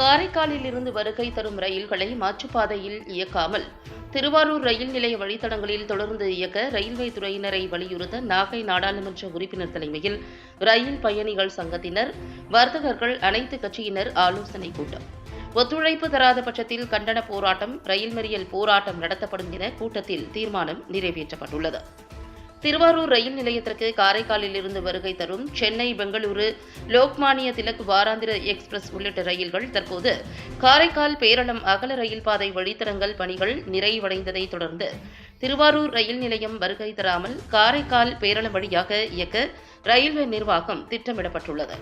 காரைக்காலில் இருந்து வருகை தரும் ரயில்களை மாற்றுப்பாதையில் இயக்காமல் திருவாரூர் ரயில் நிலைய வழித்தடங்களில் தொடர்ந்து இயக்க ரயில்வே துறையினரை வலியுறுத்த நாகை நாடாளுமன்ற உறுப்பினர் தலைமையில் ரயில் பயணிகள் சங்கத்தினர் வர்த்தகர்கள் அனைத்து கட்சியினர் ஆலோசனை கூட்டம். ஒத்துழைப்பு தராத பட்சத்தில் கண்டன போராட்டம் ரயில் மறியல் போராட்டம் நடத்தப்படும் என கூட்டத்தில் தீர்மானம் நிறைவேற்றப்பட்டுள்ளது. திருவாரூர் ரயில் நிலையத்திற்கு காரைக்காலில் இருந்து வருகை தரும் சென்னை பெங்களூரு லோக்மானிய திலக் வாராந்திர எக்ஸ்பிரஸ் உள்ளிட்ட ரயில்கள் தற்போது காரைக்கால் பேரளம் அகல ரயில் பாதை வழித்தடங்கள் பணிகள் நிறைவடைந்ததை தொடர்ந்து திருவாரூர் ரயில் நிலையம் வருகை தராமல் காரைக்கால் பேரளம் வழியாக இயக்க ரயில்வே நிர்வாகம் திட்டமிடப்பட்டுள்ளது.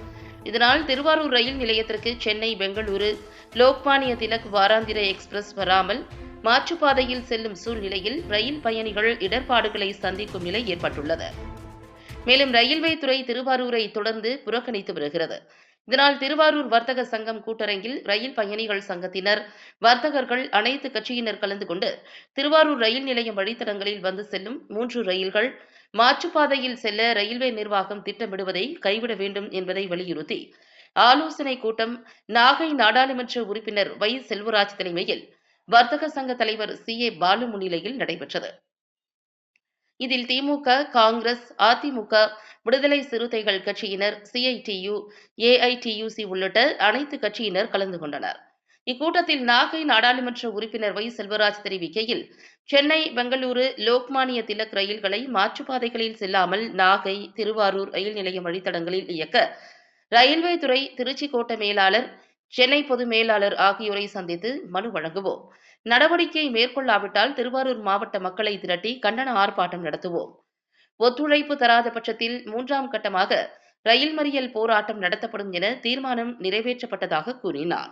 இதனால் திருவாரூர் ரயில் நிலையத்திற்கு சென்னை பெங்களூரு லோக்மானிய திலக் வாராந்திர எக்ஸ்பிரஸ் வராமல் மாற்றுப்பாதையில் செல்லும் சூழ்நிலையில் ரயில் பயணிகள் இடர்பாடுகளை சந்திக்கும் நிலை ஏற்பட்டுள்ளது. மேலும் ரயில்வே துறை திருவாரூரை தொடர்ந்து புறக்கணித்து வருகிறது. இதனால் திருவாரூர் வர்த்தக சங்கம் கூட்டரங்கில் ரயில் பயணிகள் சங்கத்தினர் வர்த்தகர்கள் அனைத்து கட்சியினர் கலந்து கொண்டு திருவாரூர் ரயில் நிலையம் வழித்தடங்களில் வந்து செல்லும் மூன்று ரயில்கள் மாற்றுப்பாதையில் செல்ல ரயில்வே நிர்வாகம் திட்டமிடுவதை கைவிட வேண்டும் என்பதை வலியுறுத்தி ஆலோசனை கூட்டம் நாகை நாடாளுமன்ற உறுப்பினர் வை செல்வராஜ் தலைமையில் வர்த்தக சங்க தலைவர் சி. ஏ. பாலு முன்னிலையில் நடைபெற்றது. இதில் திமுக காங்கிரஸ் அதிமுக விடுதலை சிறுத்தைகள் கட்சியினர் சிஐடியு ஏஐடியுசி உள்ளிட்ட அனைத்து கட்சியினர் கலந்து கொண்டனர். இக்கூட்டத்தில் நாகை நாடாளுமன்ற உறுப்பினர் வை. செல்வராஜ் தெரிவிக்கையில் சென்னை பெங்களூரு லோக்மானிய திலக் ரயில்களை மாற்றுப்பாதைகளில் செல்லாமல் நாகை திருவாரூர் ரயில் நிலையம் வழித்தடங்களில் இயக்க ரயில்வே துறை திருச்சி கோட்ட மேலாளர் சென்னை பொது மேலாளர் ஆகியோரை சந்தித்து மனு வழங்குவோம். நடவடிக்கை மேற்கொள்ளாவிட்டால் திருவாரூர் மாவட்ட மக்களை திரட்டி கண்டன ஆர்ப்பாட்டம் நடத்துவோம். ஒத்துழைப்பு தராத பட்சத்தில் மூன்றாம் கட்டமாக ரயில் மறியல் போராட்டம் நடத்தப்படும் என தீர்மானம் நிறைவேற்றப்பட்டதாக கூறினார்.